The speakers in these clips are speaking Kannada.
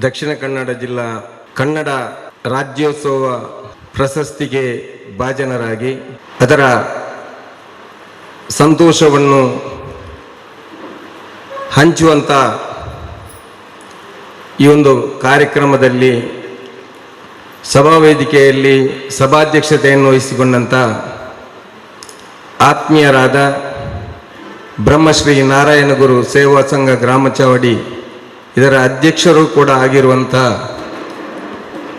ದಕ್ಷಿಣ ಕನ್ನಡ ಜಿಲ್ಲಾ ಕನ್ನಡ ರಾಜ್ಯೋತ್ಸವ ಪ್ರಶಸ್ತಿಗೆ ಭಾಜನರಾಗಿ ಅದರ ಸಂತೋಷವನ್ನು ಹಂಚುವಂಥ ಈ ಒಂದು ಕಾರ್ಯಕ್ರಮದಲ್ಲಿ ಸಭಾವೇದಿಕೆಯಲ್ಲಿ ಸಭಾಧ್ಯಕ್ಷತೆಯನ್ನು ವಹಿಸಿಕೊಂಡಂಥ ಆತ್ಮೀಯರಾದ ಬ್ರಹ್ಮಶ್ರೀ ನಾರಾಯಣಗುರು ಸೇವಾ ಸಂಘ ಗ್ರಾಮ ಚಾವಡಿ ಇದರ ಅಧ್ಯಕ್ಷರು ಕೂಡ ಆಗಿರುವಂಥ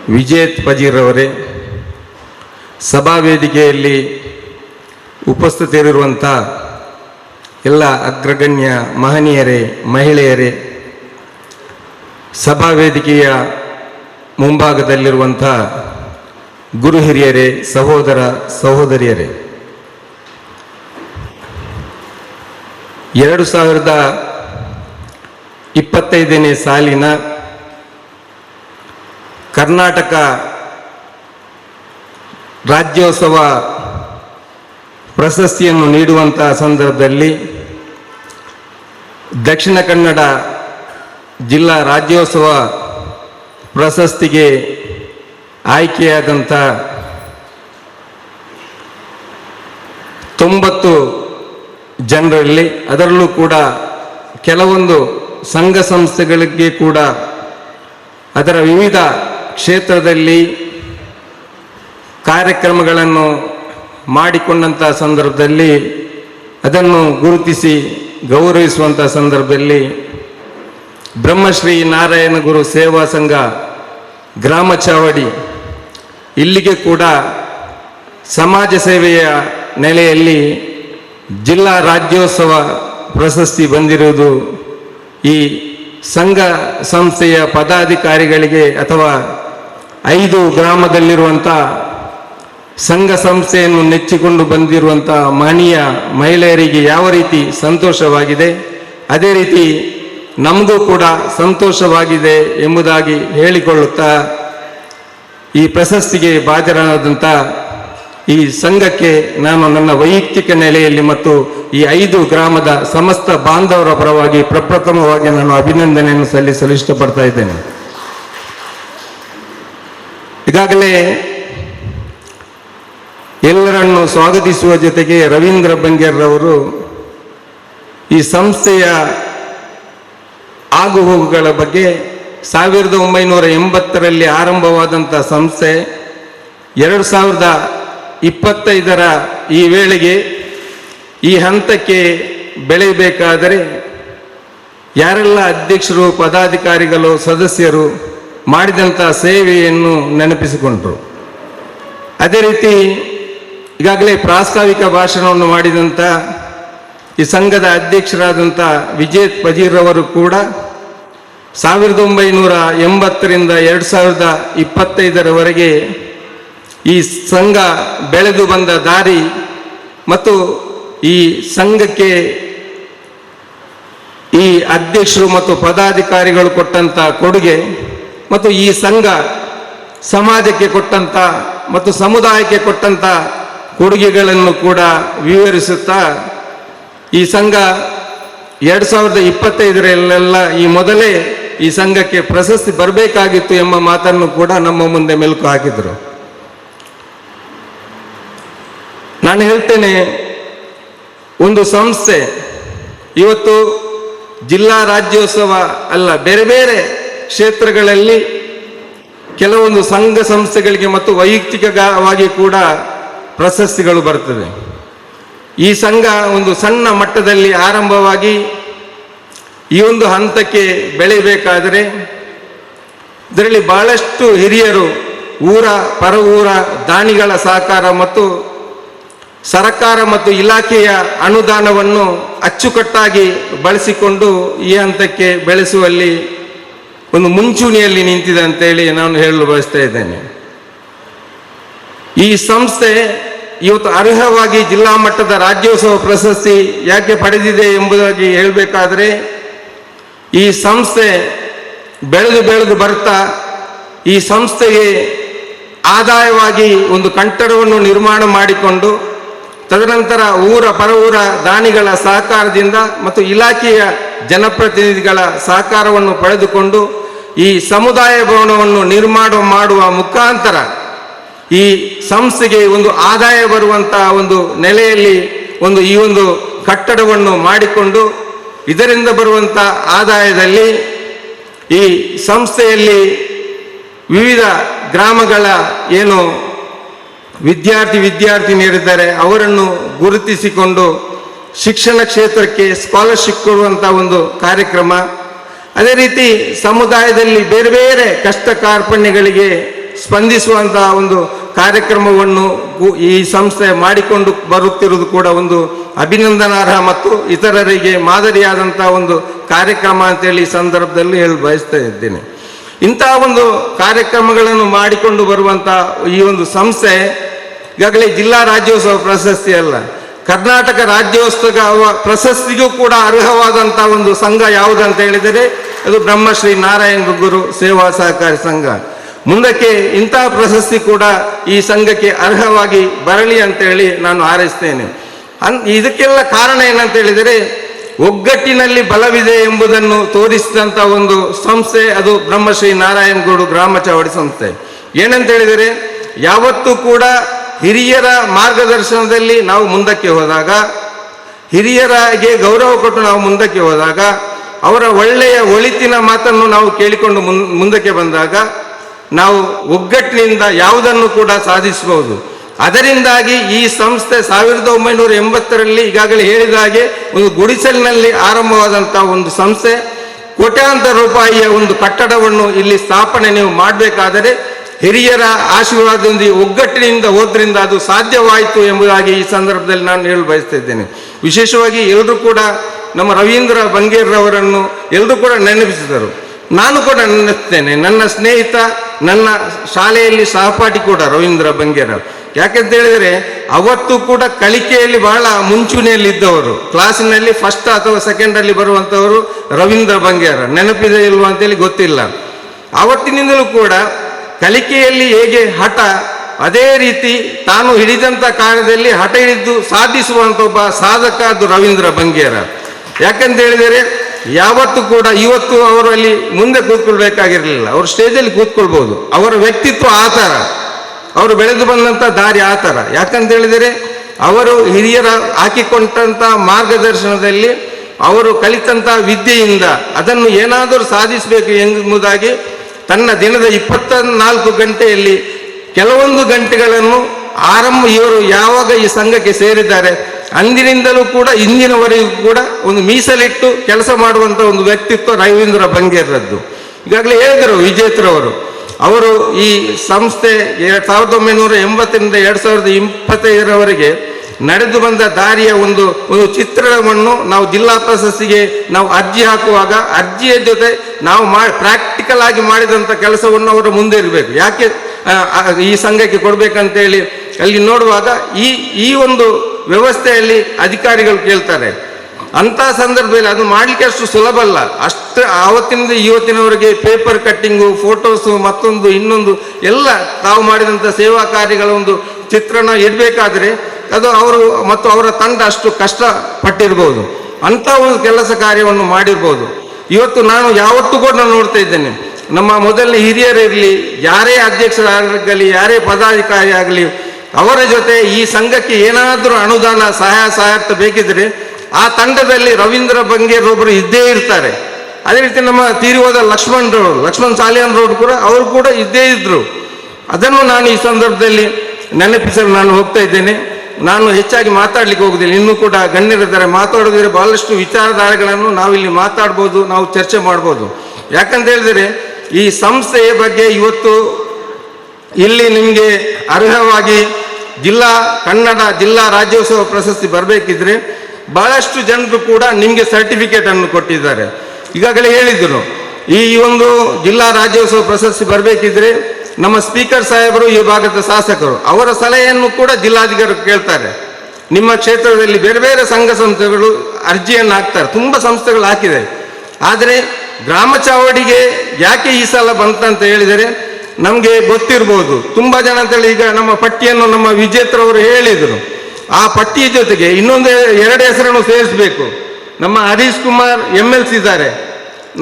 ವಿಜೇತ್ ಪಜೀರವರೇ ಸಭಾವೇದಿಕೆಯಲ್ಲಿ ಉಪಸ್ಥಿತರಿರುವಂಥ ಎಲ್ಲ ಅಗ್ರಗಣ್ಯ ಮಹನೀಯರೇ, ಮಹಿಳೆಯರೇ ಸಭಾವೇದಿಕೆಯ ಮುಂಭಾಗದಲ್ಲಿರುವಂಥ ಗುರು ಹಿರಿಯರೇ, ಸಹೋದರ ಸಹೋದರಿಯರೇ, ಎರಡು ಸಾವಿರದ ಇಪ್ಪತ್ತೈದನೇ ಸಾಲಿನ ಕರ್ನಾಟಕ ರಾಜ್ಯೋತ್ಸವ ಪ್ರಶಸ್ತಿಯನ್ನು ನೀಡುವಂತಹ ಸಂದರ್ಭದಲ್ಲಿ ದಕ್ಷಿಣ ಕನ್ನಡ ಜಿಲ್ಲಾ ರಾಜ್ಯೋತ್ಸವ ಪ್ರಶಸ್ತಿಗೆ ಆಯ್ಕೆಯಾದಂಥ ತೊಂಬತ್ತು ಜನರಲ್ಲಿ ಅದರಲ್ಲೂ ಕೂಡ ಕೆಲವೊಂದು ಸಂಘ ಸಂಸ್ಥೆಗಳಿಗೆ ಕೂಡ ಅದರ ವಿವಿಧ ಕ್ಷೇತ್ರದಲ್ಲಿ ಕಾರ್ಯಕ್ರಮಗಳನ್ನು ಮಾಡಿಕೊಂಡಂಥ ಸಂದರ್ಭದಲ್ಲಿ ಅದನ್ನು ಗುರುತಿಸಿ ಗೌರವಿಸುವಂಥ ಸಂದರ್ಭದಲ್ಲಿ ಬ್ರಹ್ಮಶ್ರೀ ನಾರಾಯಣ ಗುರು ಸೇವಾ ಸಂಘ ಗ್ರಾಮ ಚಾವಡಿ ಇಲ್ಲಿಗೆ ಕೂಡ ಸಮಾಜ ಸೇವೆಯ ನೆಲೆಯಲ್ಲಿ ಜಿಲ್ಲಾ ರಾಜ್ಯೋತ್ಸವ ಪ್ರಶಸ್ತಿ ಬಂದಿರುವುದು ಈ ಸಂಘ ಸಂಸ್ಥೆಯ ಪದಾಧಿಕಾರಿಗಳಿಗೆ ಅಥವಾ ಐದು ಗ್ರಾಮದಲ್ಲಿರುವಂಥ ಸಂಘ ಸಂಸ್ಥೆಯನ್ನು ನೆಚ್ಚಿಕೊಂಡು ಬಂದಿರುವಂಥ ಮಾನೀಯ ಮಹಿಳೆಯರಿಗೆ ಯಾವ ರೀತಿ ಸಂತೋಷವಾಗಿದೆ, ಅದೇ ರೀತಿ ನಮಗೂ ಕೂಡ ಸಂತೋಷವಾಗಿದೆ ಎಂಬುದಾಗಿ ಹೇಳಿಕೊಳ್ಳುತ್ತಾ ಈ ಪ್ರಶಸ್ತಿಗೆ ಭಾಜರಾದಂಥ ಈ ಸಂಘಕ್ಕೆ ನಾನು ನನ್ನ ವೈಯಕ್ತಿಕ ನೆಲೆಯಲ್ಲಿ ಮತ್ತು ಈ ಐದು ಗ್ರಾಮದ ಸಮಸ್ತ ಬಾಂಧವರ ಪರವಾಗಿ ಪ್ರಪ್ರಥಮವಾಗಿ ನಾನು ಅಭಿನಂದನೆಯನ್ನು ಸಲ್ಲಿಸಲು ಇಷ್ಟಪಡ್ತಾ ಇದ್ದೇನೆ. ಈಗಾಗಲೇ ಎಲ್ಲರನ್ನು ಸ್ವಾಗತಿಸುವ ಜೊತೆಗೆ ರವೀಂದ್ರ ಬಂಗೇರ್ರವರು ಈ ಸಂಸ್ಥೆಯ ಆಗುಹೋಗುಗಳ ಬಗ್ಗೆ ಸಾವಿರದ ಒಂಬೈನೂರ ಎಂಬತ್ತರಲ್ಲಿ ಆರಂಭವಾದಂಥ ಸಂಸ್ಥೆ, ಎರಡು ಸಾವಿರದ ಇಪ್ಪತ್ತೈದರ ಈ ವೇಳೆಗೆ ಈ ಹಂತಕ್ಕೆ ಬೆಳೆಯಬೇಕಾದರೆ ಯಾರೆಲ್ಲ ಅಧ್ಯಕ್ಷರು, ಪದಾಧಿಕಾರಿಗಳು, ಸದಸ್ಯರು ಮಾಡಿದಂಥ ಸೇವೆಯನ್ನು ನೆನಪಿಸಿಕೊಂಡರು. ಅದೇ ರೀತಿ ಈಗಾಗಲೇ ಪ್ರಾಸ್ತಾವಿಕ ಭಾಷಣವನ್ನು ಮಾಡಿದಂಥ ಈ ಸಂಘದ ಅಧ್ಯಕ್ಷರಾದಂಥ ವಿಜೇತ್ ಪಜೀರ್ರವರು ಕೂಡ ಸಾವಿರದ ಒಂಬೈನೂರ ಎಂಬತ್ತರಿಂದ ಎರಡು ಸಾವಿರದ ಇಪ್ಪತ್ತೈದರವರೆಗೆ ಈ ಸಂಘ ಬೆಳೆದು ಬಂದ ದಾರಿ ಮತ್ತು ಈ ಸಂಘಕ್ಕೆ ಈ ಅಧ್ಯಕ್ಷರು ಮತ್ತು ಪದಾಧಿಕಾರಿಗಳು ಕೊಟ್ಟಂತ ಕೊಡುಗೆ ಮತ್ತು ಈ ಸಂಘ ಸಮಾಜಕ್ಕೆ ಕೊಟ್ಟಂತ ಮತ್ತು ಸಮುದಾಯಕ್ಕೆ ಕೊಟ್ಟಂತ ಕೊಡುಗೆಗಳನ್ನು ಕೂಡ ವಿವರಿಸುತ್ತಾ ಈ ಸಂಘ ಎರಡು ಸಾವಿರದ ಇಪ್ಪತ್ತೈದರಲ್ಲೆಲ್ಲ ಈ ಮೊದಲೇ ಈ ಸಂಘಕ್ಕೆ ಪ್ರಶಸ್ತಿ ಬರಬೇಕಾಗಿತ್ತು ಎಂಬ ಮಾತನ್ನು ಕೂಡ ನಮ್ಮ ಮುಂದೆ ಮೆಲುಕು ಹಾಕಿದರು. ನಾನು ಹೇಳ್ತೇನೆ, ಒಂದು ಸಂಸ್ಥೆ, ಇವತ್ತು ಜಿಲ್ಲಾ ರಾಜ್ಯೋತ್ಸವ ಅಲ್ಲ, ಬೇರೆ ಬೇರೆ ಕ್ಷೇತ್ರಗಳಲ್ಲಿ ಕೆಲವೊಂದು ಸಂಘ ಸಂಸ್ಥೆಗಳಿಗೆ ಮತ್ತು ವೈಯಕ್ತಿಕವಾಗಿ ಕೂಡ ಪ್ರಶಸ್ತಿಗಳು ಬರ್ತದೆ. ಈ ಸಂಘ ಒಂದು ಸಣ್ಣ ಮಟ್ಟದಲ್ಲಿ ಆರಂಭವಾಗಿ ಈ ಒಂದು ಹಂತಕ್ಕೆ ಬೆಳೆಯಬೇಕಾದರೆ, ಇದರಲ್ಲಿ ಬಹಳಷ್ಟು ಹಿರಿಯರು, ಊರ, ಪರ ಊರ, ದಾನಿಗಳ ಸಹಕಾರ ಮತ್ತು ಸರ್ಕಾರ ಮತ್ತು ಇಲಾಖೆಯ ಅನುದಾನವನ್ನು ಅಚ್ಚುಕಟ್ಟಾಗಿ ಬಳಸಿಕೊಂಡು ಈ ಹಂತಕ್ಕೆ ಬೆಳೆಸುವಲ್ಲಿ ಒಂದು ಮುಂಚೂಣಿಯಲ್ಲಿ ನಿಂತಿದೆ ಅಂತೇಳಿ ನಾನು ಹೇಳಲು ಬಯಸ್ತಾ ಇದ್ದೇನೆ. ಈ ಸಂಸ್ಥೆ ಇವತ್ತು ಅರ್ಹವಾಗಿ ಜಿಲ್ಲಾ ಮಟ್ಟದ ರಾಜ್ಯೋತ್ಸವ ಪ್ರಶಸ್ತಿ ಯಾಕೆ ಪಡೆದಿದೆ ಎಂಬುದಾಗಿ ಹೇಳಬೇಕಾದ್ರೆ, ಈ ಸಂಸ್ಥೆ ಬೆಳೆದು ಬೆಳೆದು ಬರ್ತಾ ಈ ಸಂಸ್ಥೆಗೆ ಆದಾಯವಾಗಿ ಒಂದು ಕಟ್ಟಡವನ್ನು ನಿರ್ಮಾಣ ಮಾಡಿಕೊಂಡು ತದನಂತರ ಊರ ಪರವೂರ ದಾನಿಗಳ ಸಹಕಾರದಿಂದ ಮತ್ತು ಇಲಾಖೆಯ ಜನಪ್ರತಿನಿಧಿಗಳ ಸಹಕಾರವನ್ನು ಪಡೆದುಕೊಂಡು ಈ ಸಮುದಾಯ ಭವನವನ್ನು ನಿರ್ಮಾಣ ಮಾಡುವ ಮುಖಾಂತರ ಈ ಸಂಸ್ಥೆಗೆ ಒಂದು ಆದಾಯ ಬರುವಂತಹ ಒಂದು ನೆಲೆಯಲ್ಲಿ ಒಂದು ಈ ಒಂದು ಕಟ್ಟಡವನ್ನು ಮಾಡಿಕೊಂಡು ಇದರಿಂದ ಬರುವಂಥ ಆದಾಯದಲ್ಲಿ ಈ ಸಂಸ್ಥೆಯಲ್ಲಿ ವಿವಿಧ ಗ್ರಾಮಗಳ ಏನು ವಿದ್ಯಾರ್ಥಿ ವಿದ್ಯಾರ್ಥಿನಿಯರಿದ್ದಾರೆ ಅವರನ್ನು ಗುರುತಿಸಿಕೊಂಡು ಶಿಕ್ಷಣ ಕ್ಷೇತ್ರಕ್ಕೆ ಸ್ಕಾಲರ್ಶಿಪ್ ಕೊಡುವಂಥ ಒಂದು ಕಾರ್ಯಕ್ರಮ. ಅದೇ ರೀತಿ ಸಮುದಾಯದಲ್ಲಿ ಬೇರೆ ಬೇರೆ ಕಷ್ಟ ಕಾರ್ಪಣ್ಯಗಳಿಗೆ ಸ್ಪಂದಿಸುವಂತಹ ಒಂದು ಕಾರ್ಯಕ್ರಮವನ್ನು ಈ ಸಂಸ್ಥೆ ಮಾಡಿಕೊಂಡು ಬರುತ್ತಿರುವುದು ಕೂಡ ಒಂದು ಅಭಿನಂದನಾರ್ಹ ಮತ್ತು ಇತರರಿಗೆ ಮಾದರಿಯಾದಂಥ ಒಂದು ಕಾರ್ಯಕ್ರಮ ಅಂತೇಳಿ ಈ ಸಂದರ್ಭದಲ್ಲಿ ಹೇಳಿ ಬಯಸ್ತಾ ಇದ್ದೇನೆ. ಇಂತಹ ಒಂದು ಕಾರ್ಯಕ್ರಮಗಳನ್ನು ಮಾಡಿಕೊಂಡು ಬರುವಂಥ ಈ ಒಂದು ಸಂಸ್ಥೆ ಈಗಾಗಲೇ ಜಿಲ್ಲಾ ರಾಜ್ಯೋತ್ಸವ ಪ್ರಶಸ್ತಿ ಅಲ್ಲ. ಕರ್ನಾಟಕ ರಾಜ್ಯೋತ್ಸವ ಪ್ರಶಸ್ತಿಗೂ ಕೂಡ ಅರ್ಹವಾದಂಥ ಒಂದು ಸಂಘ ಯಾವುದಂತ ಹೇಳಿದರೆ ಅದು ಬ್ರಹ್ಮಶ್ರೀ ನಾರಾಯಣ ಗುರು ಸೇವಾ ಸಹಕಾರಿ ಸಂಘ. ಮುಂದಕ್ಕೆ ಇಂತಹ ಪ್ರಶಸ್ತಿ ಕೂಡ ಈ ಸಂಘಕ್ಕೆ ಅರ್ಹವಾಗಿ ಬರಲಿ ಅಂತೇಳಿ ನಾನು ಹಾರೈಸ್ತೇನೆ. ಅನ್ ಇದಕ್ಕೆಲ್ಲ ಕಾರಣ ಏನಂತ ಹೇಳಿದರೆ ಒಗ್ಗಟ್ಟಿನಲ್ಲಿ ಬಲವಿದೆ ಎಂಬುದನ್ನು ತೋರಿಸಿದಂಥ ಒಂದು ಸಂಸ್ಥೆ ಅದು ಬ್ರಹ್ಮಶ್ರೀ ನಾರಾಯಣಗೌಡು ಗ್ರಾಮ ಚಾವಡಿ ಸಂಸ್ಥೆ. ಏನಂತ ಹೇಳಿದರೆ ಯಾವತ್ತೂ ಕೂಡ ಹಿರಿಯರ ಮಾರ್ಗದರ್ಶನದಲ್ಲಿ ನಾವು ಮುಂದಕ್ಕೆ ಹೋದಾಗ, ಹಿರಿಯರಿಗೆ ಗೌರವ ಕೊಟ್ಟು ನಾವು ಮುಂದಕ್ಕೆ ಹೋದಾಗ, ಅವರ ಒಳ್ಳೆಯ ಒಳಿತಿನ ಮಾತನ್ನು ನಾವು ಕೇಳಿಕೊಂಡು ಮುಂದಕ್ಕೆ ಬಂದಾಗ, ನಾವು ಒಗ್ಗಟ್ಟಿನಿಂದ ಯಾವುದನ್ನು ಕೂಡ ಸಾಧಿಸಬಹುದು. ಅದರಿಂದಾಗಿ ಈ ಸಂಸ್ಥೆ ಸಾವಿರದ ಒಂಬೈನೂರ ಎಂಬತ್ತರಲ್ಲಿ ಈಗಾಗಲೇ ಹೇಳಿದ ಹಾಗೆ ಒಂದು ಗುಡಿಸಲಿನಲ್ಲಿ ಆರಂಭವಾದಂಥ ಒಂದು ಸಂಸ್ಥೆ, ಕೋಟ್ಯಾಂತರ ರೂಪಾಯಿಯ ಒಂದು ಕಟ್ಟಡವನ್ನು ಇಲ್ಲಿ ಸ್ಥಾಪನೆ ನೀವು ಮಾಡಬೇಕಾದರೆ ಹಿರಿಯರ ಆಶೀರ್ವಾದದೊಂದಿಗೆ ಒಗ್ಗಟ್ಟಿನಿಂದ ಹೋದ್ರಿಂದ ಅದು ಸಾಧ್ಯವಾಯಿತು ಎಂಬುದಾಗಿ ಈ ಸಂದರ್ಭದಲ್ಲಿ ನಾನು ಹೇಳಲು ಬಯಸ್ತಿದ್ದೇನೆ. ವಿಶೇಷವಾಗಿ ಎಲ್ಲರೂ ಕೂಡ ನಮ್ಮ ರವೀಂದ್ರ ಬಂಗೇರ್ರವರನ್ನು ಎಲ್ಲರೂ ಕೂಡ ನೆನಪಿಸಿದರು. ನಾನು ಕೂಡ ನೆನೆಸ್ತೇನೆ. ನನ್ನ ಸ್ನೇಹಿತ, ನನ್ನ ಶಾಲೆಯಲ್ಲಿ ಸಹಪಾಠಿ ಕೂಡ ರವೀಂದ್ರ ಬಂಗೇರ ಯಾಕೆಂತ ಹೇಳಿದರೆ, ಅವತ್ತು ಕೂಡ ಕಲಿಕೆಯಲ್ಲಿ ಬಹಳ ಮುಂಚೂಣಿಯಲ್ಲಿದ್ದವರು ಕ್ಲಾಸಿನಲ್ಲಿ ಫಸ್ಟ್ ಅಥವಾ ಸೆಕೆಂಡಲ್ಲಿ ಬರುವಂಥವರು ರವೀಂದ್ರ ಬಂಗೇರ ನೆನಪಿದೆ ಇಲ್ವಾ ಅಂತೇಳಿ ಗೊತ್ತಿಲ್ಲ. ಆವತ್ತಿನಿಂದಲೂ ಕೂಡ ಕಲಿಕೆಯಲ್ಲಿ ಹೇಗೆ ಹಠ, ಅದೇ ರೀತಿ ತಾನು ಹಿಡಿದಂಥ ಕಾರ್ಯದಲ್ಲಿ ಹಠ ಹಿಡಿದು ಸಾಧಿಸುವಂಥ ಒಬ್ಬ ಸಾಧಕ ಅದು ರವೀಂದ್ರ ಬಂಗೇರ. ಯಾಕಂತ ಹೇಳಿದರೆ, ಯಾವತ್ತೂ ಕೂಡ ಇವತ್ತು ಅವರಲ್ಲಿ ಮುಂದೆ ಕೂತ್ಕೊಳ್ಬೇಕಾಗಿರಲಿಲ್ಲ. ಅವರು ಸ್ಟೇಜಲ್ಲಿ ಕೂತ್ಕೊಳ್ಬೋದು. ಅವರ ವ್ಯಕ್ತಿತ್ವ ಆತರ. ಅವರು ಬೆಳೆದು ಬಂದಂಥ ದಾರಿ ಆತರ. ಯಾಕಂತ ಹೇಳಿದರೆ, ಅವರು ಹಿರಿಯರ ಹಾಕಿಕೊಂಡಂಥ ಮಾರ್ಗದರ್ಶನದಲ್ಲಿ ಅವರು ಕಲಿತಂಥ ವಿದ್ಯೆಯಿಂದ ಅದನ್ನು ಏನಾದರೂ ಸಾಧಿಸಬೇಕು ಎಂಬುದಾಗಿ ತನ್ನ ದಿನದ ಇಪ್ಪತ್ತ ನಾಲ್ಕು ಗಂಟೆಯಲ್ಲಿ ಕೆಲವೊಂದು ಗಂಟೆಗಳನ್ನು ಆರಂಭ ಇವರು ಯಾವಾಗ ಈ ಸಂಘಕ್ಕೆ ಸೇರಿದ್ದಾರೆ, ಅಂದಿನಿಂದಲೂ ಕೂಡ ಇಂದಿನವರೆಗೂ ಕೂಡ ಒಂದು ಮೀಸಲಿಟ್ಟು ಕೆಲಸ ಮಾಡುವಂಥ ಒಂದು ವ್ಯಕ್ತಿತ್ವ ರವೀಂದ್ರ ಬಂಗೇರದ್ದು. ಈಗಾಗಲೇ ಹೇಳಿದರು ವಿಜೇತರವರು. ಅವರು ಈ ಸಂಸ್ಥೆ ಎರಡ್ ಸಾವಿರದ ಒಂಬೈನೂರ ಎಂಬತ್ತರಿಂದ ಎರಡ್ ಸಾವಿರದ ಇಪ್ಪತ್ತೈದರವರೆಗೆ ನಡೆದು ಬಂದ ದಾರಿಯ ಒಂದು ಒಂದು ಚಿತ್ರಣವನ್ನು ನಾವು ಜಿಲ್ಲಾ ಪ್ರಶಸ್ತಿಗೆ ನಾವು ಅರ್ಜಿ ಹಾಕುವಾಗ ಅರ್ಜಿಯ ಜೊತೆ ನಾವು ಮಾ ಪ್ರಾಕ್ಟಿಕಲ್ ಆಗಿ ಮಾಡಿದಂಥ ಕೆಲಸವನ್ನು ಅವರು ಮುಂದೆ ಇರಬೇಕು. ಯಾಕೆ ಈ ಸಂಘಕ್ಕೆ ಕೊಡ್ಬೇಕಂತೇಳಿ ಅಲ್ಲಿ ನೋಡುವಾಗ ಈ ಈ ಒಂದು ವ್ಯವಸ್ಥೆಯಲ್ಲಿ ಅಧಿಕಾರಿಗಳು ಕೇಳ್ತಾರೆ. ಅಂತ ಸಂದರ್ಭದಲ್ಲಿ ಅದು ಮಾಡ್ಲಿಕ್ಕೆ ಅಷ್ಟು ಸುಲಭ ಅಲ್ಲ. ಅಷ್ಟು ಆವತ್ತಿನಿಂದ ಇವತ್ತಿನವರೆಗೆ ಪೇಪರ್ ಕಟ್ಟಿಂಗು ಫೋಟೋಸು ಮತ್ತೊಂದು, ಇನ್ನೊಂದು, ಎಲ್ಲ ತಾವು ಮಾಡಿದಂಥ ಸೇವಾ ಕಾರ್ಯಗಳ ಒಂದು ಚಿತ್ರಣ ಇಡಬೇಕಾದ್ರೆ ಅದು ಅವರು ಮತ್ತು ಅವರ ತಂಡ ಅಷ್ಟು ಕಷ್ಟ ಪಟ್ಟಿರ್ಬೋದು ಅಂತ ಒಂದು ಕೆಲಸ ಕಾರ್ಯವನ್ನು ಮಾಡಿರ್ಬೋದು. ಇವತ್ತು ನಾನು ಯಾವತ್ತೂ ಕೂಡ ನಾನು ನೋಡ್ತಾ ಇದ್ದೇನೆ. ನಮ್ಮ ಮೊದಲನೇ ಹಿರಿಯರಿರಲಿ ಯಾರೇ ಅಧ್ಯಕ್ಷರಾಗಲಿ, ಯಾರೇ ಪದಾಧಿಕಾರಿ ಆಗಲಿ, ಅವರ ಜೊತೆ ಈ ಸಂಘಕ್ಕೆ ಏನಾದರೂ ಅನುದಾನ, ಸಹಾಯ ಸಹಾಯಾರ್ಥ ಬೇಕಿದ್ರೆ ಆ ತಂಡದಲ್ಲಿ ರವೀಂದ್ರ ಬಂಗೇರೊಬ್ಬರು ಇದ್ದೇ ಇರ್ತಾರೆ. ಅದೇ ರೀತಿ ನಮ್ಮ ತೀರಿ ಹೋದ ಲಕ್ಷ್ಮಣ್ ರೋಡ್ ಲಕ್ಷ್ಮಣ್ ಸಾಲಿಯಾನ್ ರೋಡ್ ಕೂಡ, ಅವರು ಕೂಡ ಇದ್ದೇ ಇದ್ರು. ಅದನ್ನು ನಾನು ಈ ಸಂದರ್ಭದಲ್ಲಿ ನೆನಪಿಸಲು ನಾನು ಹೋಗ್ತಾ ಇದ್ದೇನೆ. ನಾನು ಹೆಚ್ಚಾಗಿ ಮಾತಾಡ್ಲಿಕ್ಕೆ ಹೋಗುದಿಲ್ಲ. ಇನ್ನೂ ಕೂಡ ಗಣ್ಯರಿದ್ದಾರೆ. ಮಾತಾಡೋದಿದ್ರೆ ಬಹಳಷ್ಟು ವಿಚಾರಧಾರೆಗಳನ್ನು ನಾವಿಲ್ಲಿ ಮಾತಾಡ್ಬೋದು, ನಾವು ಚರ್ಚೆ ಮಾಡ್ಬೋದು. ಯಾಕಂತ ಹೇಳಿದರೆ, ಈ ಸಂಸ್ಥೆಯ ಬಗ್ಗೆ ಇವತ್ತು ಇಲ್ಲಿ ನಿಮಗೆ ಅರ್ಹವಾಗಿ ಜಿಲ್ಲಾ ಕನ್ನಡ ಜಿಲ್ಲಾ ರಾಜ್ಯೋತ್ಸವ ಪ್ರಶಸ್ತಿ ಬರಬೇಕಿದ್ರೆ ಬಹಳಷ್ಟು ಜನರು ಕೂಡ ನಿಮಗೆ ಸರ್ಟಿಫಿಕೇಟ್ ಅನ್ನು ಕೊಟ್ಟಿದ್ದಾರೆ. ಈಗಾಗಲೇ ಹೇಳಿದ್ರು. ಈ ಒಂದು ಜಿಲ್ಲಾ ರಾಜ್ಯೋತ್ಸವ ಪ್ರಶಸ್ತಿ ಬರಬೇಕಿದ್ರೆ ನಮ್ಮ ಸ್ಪೀಕರ್ ಸಾಹೇಬರು ಈ ಭಾಗದ ಶಾಸಕರು, ಅವರ ಸಲಹೆಯನ್ನು ಕೂಡ ಜಿಲ್ಲಾಧಿಕಾರಿ ಕೇಳ್ತಾರೆ. ನಿಮ್ಮ ಕ್ಷೇತ್ರದಲ್ಲಿ ಬೇರೆ ಬೇರೆ ಸಂಘ ಸಂಸ್ಥೆಗಳು ಅರ್ಜಿಯನ್ನು ಹಾಕ್ತಾರೆ, ತುಂಬ ಸಂಸ್ಥೆಗಳು ಹಾಕಿದೆ. ಆದರೆ ಗ್ರಾಮ ಚಾವಡಿಗೆ ಯಾಕೆ ಈ ಸಲ ಬಂತಂತ ಹೇಳಿದರೆ, ನಮಗೆ ಗೊತ್ತಿರ್ಬೋದು. ತುಂಬ ಜನ ಅಂತೇಳಿ ಈಗ ನಮ್ಮ ಪಟ್ಟಿಯನ್ನು ನಮ್ಮ ವಿಜೇತರವರು ಹೇಳಿದರು. ಆ ಪಟ್ಟಿಯ ಜೊತೆಗೆ ಇನ್ನೊಂದು ಎರಡು ಹೆಸರನ್ನು ಸೇರಿಸಬೇಕು. ನಮ್ಮ Harish Kumar M L C ಇದ್ದಾರೆ.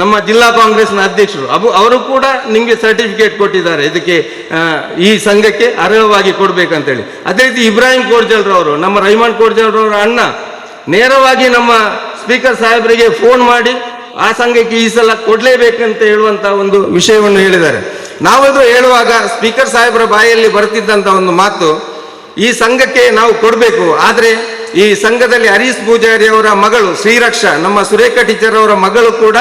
ನಮ್ಮ ಜಿಲ್ಲಾ ಕಾಂಗ್ರೆಸ್ನ ಅಧ್ಯಕ್ಷರು. ಅಬು ಅವರು ಕೂಡ ನಿಮಗೆ ಸರ್ಟಿಫಿಕೇಟ್ ಕೊಟ್ಟಿದ್ದಾರೆ. ಇದಕ್ಕೆ ಈ ಸಂಘಕ್ಕೆ ಅರ್ಹವಾಗಿ ಕೊಡಬೇಕಂತೇಳಿ. ಅದೇ ರೀತಿ ಇಬ್ರಾಹಿಂ ಕೋರ್ಜಲ್ರವರು, ನಮ್ಮ ರೈಮಾನ್ ಕೋರ್ಜಲ್ರವರ ಅಣ್ಣ, ನೇರವಾಗಿ ನಮ್ಮ ಸ್ಪೀಕರ್ ಸಾಹೇಬರಿಗೆ ಫೋನ್ ಮಾಡಿ ಆ ಸಂಘಕ್ಕೆ ಈ ಸಲ ಕೊಡಲೇಬೇಕಂತ ಹೇಳುವಂಥ ಒಂದು ವಿಷಯವನ್ನು ಹೇಳಿದ್ದಾರೆ. ನಾವದು ಹೇಳುವಾಗ ಸ್ಪೀಕರ್ ಸಾಹೇಬರ ಬಾಯಲ್ಲಿ ಬರ್ತಿದ್ದಂಥ ಒಂದು ಮಾತು, ಈ ಸಂಘಕ್ಕೆ ನಾವು ಕೊಡಬೇಕು. ಆದರೆ ಈ ಸಂಘದಲ್ಲಿ ಹರೀಶ್ ಪೂಜಾರಿ ಅವರ ಮಗಳು ಶ್ರೀರಕ್ಷಾ, ನಮ್ಮ ಸುರೇಖಾ ಟೀಚರ್ ಅವರ ಮಗಳು ಕೂಡ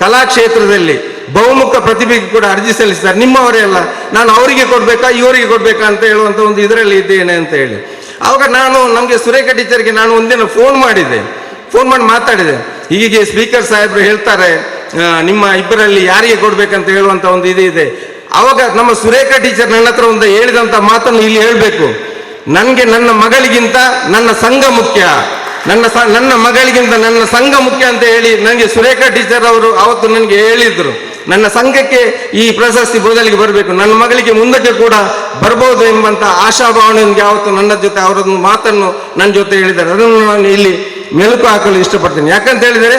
ಕಲಾಕ್ಷೇತ್ರದಲ್ಲಿ ಬಹುಮುಖ ಪ್ರತಿಭೆಗೆ ಕೂಡ ಅರ್ಜಿ ಸಲ್ಲಿಸ್ತಾರೆ ನಿಮ್ಮವರೇ ಅಲ್ಲ. ನಾನು ಅವರಿಗೆ ಕೊಡಬೇಕಾ, ಇವರಿಗೆ ಕೊಡಬೇಕಾ ಅಂತ ಹೇಳುವಂತ ಒಂದು ಇದರಲ್ಲಿ ಇದ್ದೇನೆ ಅಂತ ಹೇಳಿ. ಆವಾಗ ನಾನು, ನಮಗೆ ಸುರೇಖಾ ಟೀಚರ್ಗೆ ನಾನು ಒಂದಿನ ಫೋನ್ ಮಾಡಿದೆ. ಫೋನ್ ಮಾಡಿ ಮಾತಾಡಿದೆ. ಹೀಗೆ ಸ್ಪೀಕರ್ ಸಾಹೇಬರು ಹೇಳ್ತಾರೆ ನಿಮ್ಮ ಇಬ್ಬರಲ್ಲಿ ಯಾರಿಗೆ ಕೊಡಬೇಕಂತ ಹೇಳುವಂತ ಒಂದು ಇದು ಇದೆ. ಆವಾಗ ನಮ್ಮ ಸುರೇಖಾ ಟೀಚರ್ ನನ್ನ ಹತ್ರ ಒಂದು ಹೇಳಿದಂತ ಮಾತನ್ನು ಇಲ್ಲಿ ಹೇಳಬೇಕು. ನನಗೆ ನನ್ನ ಮಗಳಿಗಿಂತ ನನ್ನ ಸಂಘ ಮುಖ್ಯ. ನನ್ನ ನನ್ನ ಮಗಳಿಗಿಂತ ನನ್ನ ಸಂಘ ಮುಖ್ಯ ಅಂತ ಹೇಳಿ ನನಗೆ ಸುರೇಖಾ ಟೀಚರ್ ಅವರು ಅವತ್ತು ನನಗೆ ಹೇಳಿದ್ರು. ನನ್ನ ಸಂಘಕ್ಕೆ ಈ ಪ್ರಶಸ್ತಿ ಬದಲಿಗೆ ಬರಬೇಕು. ನನ್ನ ಮಗಳಿಗೆ ಮುಂದಕ್ಕೆ ಕೂಡ ಬರ್ಬೋದು ಎಂಬಂತ ಆಶಾಭಾವನೆ ನನಗೆ ಯಾವತ್ತು ನನ್ನ ಜೊತೆ ಅವರೊಂದು ಮಾತನ್ನು ನನ್ನ ಜೊತೆ ಹೇಳಿದ್ದಾರೆ. ಅದನ್ನು ನಾನು ಇಲ್ಲಿ ಮೆಲುಕು ಹಾಕಲು ಇಷ್ಟಪಡ್ತೇನೆ. ಯಾಕಂತ ಹೇಳಿದರೆ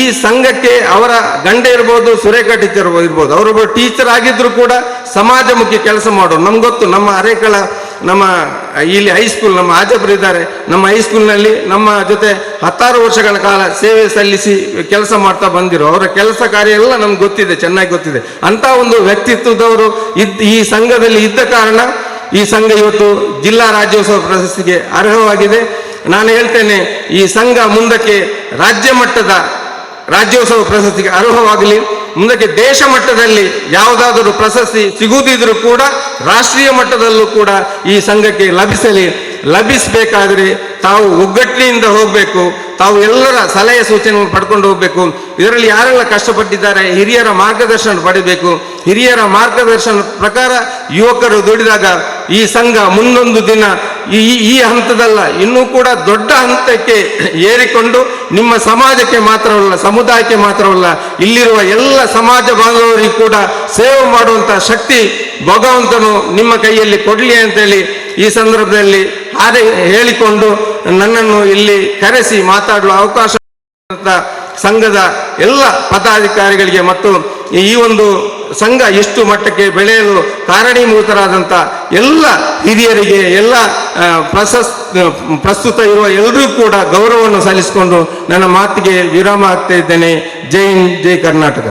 ಈ ಸಂಘಕ್ಕೆ ಅವರ ಗಂಡ ಇರ್ಬೋದು, ಸುರೇಖಾ ಟೀಚರ್ ಇರ್ಬೋದು ಅವರೊಬ್ಬ ಟೀಚರ್ ಆಗಿದ್ರು ಕೂಡ ಸಮಾಜಮುಖಿ ಕೆಲಸ ಮಾಡೋರು. ನಮ್ಗೆ ಗೊತ್ತು, ನಮ್ಮ ಅರೇಕಳ ನಮ್ಮ ಇಲ್ಲಿ ಹೈಸ್ಕೂಲ್ ನಮ್ಮ ಇದ್ದಾರೆ. ನಮ್ಮ ಹೈಸ್ಕೂಲ್ನಲ್ಲಿ ನಮ್ಮ ಜೊತೆ ಹತ್ತಾರು ವರ್ಷಗಳ ಕಾಲ ಸೇವೆ ಸಲ್ಲಿಸಿ ಕೆಲಸ ಮಾಡ್ತಾ ಬಂದಿರೋ, ಅವರ ಕೆಲಸ ಕಾರ್ಯ ಎಲ್ಲ ನಮ್ಗೆ ಗೊತ್ತಿದೆ, ಚೆನ್ನಾಗಿ ಗೊತ್ತಿದೆ. ಅಂತ ಒಂದು ವ್ಯಕ್ತಿತ್ವದವರು ಈ ಸಂಘದಲ್ಲಿ ಇದ್ದ ಕಾರಣ ಈ ಸಂಘ ಇವತ್ತು ಜಿಲ್ಲಾ ರಾಜ್ಯೋತ್ಸವ ಪ್ರಶಸ್ತಿಗೆ ಅರ್ಹವಾಗಿದೆ. ನಾನು ಹೇಳ್ತೇನೆ, ಈ ಸಂಘ ಮುಂದಕ್ಕೆ ರಾಜ್ಯ ಮಟ್ಟದ ರಾಜ್ಯೋತ್ಸವ ಪ್ರಶಸ್ತಿಗೆ ಅರ್ಹವಾಗಲಿ. ಮುಂದಕ್ಕೆ ದೇಶ ಮಟ್ಟದಲ್ಲಿ ಯಾವುದಾದರೂ ಪ್ರಶಸ್ತಿ ಸಿಗುವುದಿದ್ರೂ ಕೂಡ ರಾಷ್ಟ್ರೀಯ ಮಟ್ಟದಲ್ಲೂ ಕೂಡ ಈ ಸಂಘಕ್ಕೆ ಲಭಿಸಲಿ ಲಭಿಸಬೇಕಾದ್ರೆ ತಾವು ಒಗ್ಗಟ್ಟಿನಿಂದ ಹೋಗಬೇಕು, ತಾವು ಎಲ್ಲರ ಸಲಹೆ ಸೂಚನೆಗಳನ್ನು ಪಡ್ಕೊಂಡು ಹೋಗಬೇಕು. ಇದರಲ್ಲಿ ಯಾರೆಲ್ಲ ಕಷ್ಟಪಟ್ಟಿದ್ದಾರೆ? ಹಿರಿಯರ ಮಾರ್ಗದರ್ಶನ ಪಡಿಬೇಕು. ಹಿರಿಯರ ಮಾರ್ಗದರ್ಶನ ಪ್ರಕಾರ ಯುವಕರು ದುಡಿದಾಗ ಈ ಸಂಘ ಮುಂದೊಂದು ದಿನ ಈ, ಈ- ಹಂತದಲ್ಲ, ಇನ್ನೂ ಕೂಡ ದೊಡ್ಡ ಹಂತಕ್ಕೆ ಏರಿಕೊಂಡು ನಿಮ್ಮ ಸಮಾಜಕ್ಕೆ ಮಾತ್ರವಲ್ಲ, ಸಮುದಾಯಕ್ಕೆ ಮಾತ್ರವಲ್ಲ, ಇಲ್ಲಿರುವ ಎಲ್ಲ ಸಮಾಜ ಬಾಂಧವರಿಗೂ ಕೂಡ ಸೇವೆ ಮಾಡುವಂತ ಶಕ್ತಿ ಭಗವಂತನು ನಿಮ್ಮ ಕೈಯಲ್ಲಿ ಕೊಡಲಿ ಅಂತೇಳಿ ಈ ಸಂದರ್ಭದಲ್ಲಿ ಹಾರೆ ಹೇಳಿಕೊಂಡು ನನ್ನನ್ನು ಇಲ್ಲಿ ಕರೆಸಿ ಮಾತಾಡಲು ಅವಕಾಶ ಸಂಘದ ಎಲ್ಲ ಪದಾಧಿಕಾರಿಗಳಿಗೆ ಮತ್ತು ಈ ಒಂದು ಸಂಘ ಎಷ್ಟು ಮಟ್ಟಕ್ಕೆ ಬೆಳೆಯಲು ಕಾರಣೀಭೂತರಾದಂಥ ಎಲ್ಲ ಹಿರಿಯರಿಗೆ, ಎಲ್ಲ ಪ್ರಶಸ್, ಪ್ರಸ್ತುತ ಇರುವ ಎಲ್ಲರಿಗೂ ಕೂಡ ಗೌರವವನ್ನು ಸಲ್ಲಿಸಿಕೊಂಡು ನನ್ನ ಮಾತಿಗೆ ವಿರಾಮ ಆಗ್ತಾ ಇದ್ದೇನೆ. ಜೈ ಹಿಂದ್, ಜೈ ಕರ್ನಾಟಕ.